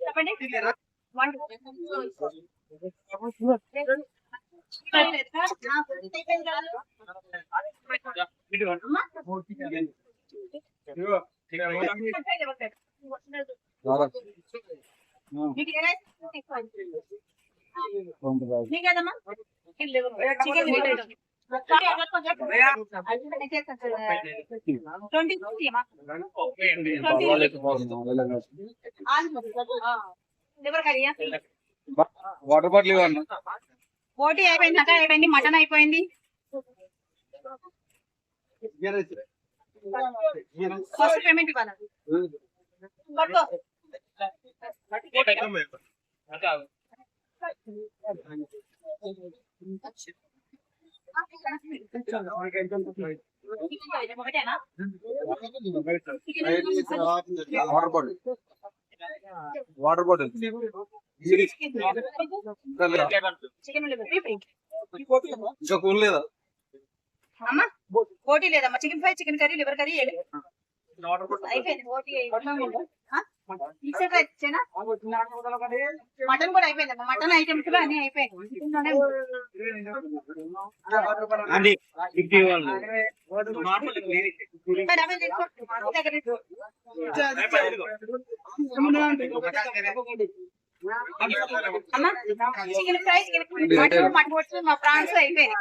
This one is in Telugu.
చెప్పండి వన్ నీకేదమ్మా చికెన్ ట్వంటీ వాటర్ బాటిల్ ఇవ్వండి. పోటీ అయిపోయింది అక్క అయిపోయింది మటన్ అయిపోయింది. ఫస్ట్ పేమెంట్ ఇవ్వాలి? Water bottle water bottle chicken ఇంకా కూల్ లేదా అమ్మా లేదమ్మా. Chicken fry chicken curry liver curry అయిపోయింది మటన్ కూడా? అయిపోయిందమ్మా మటన్ ఐటమ్స్ కూడా అన్ని అయిపోయాయి. Chicken fry chicken mutton mutton మా ప్రాన్స్ అయిపోయింది.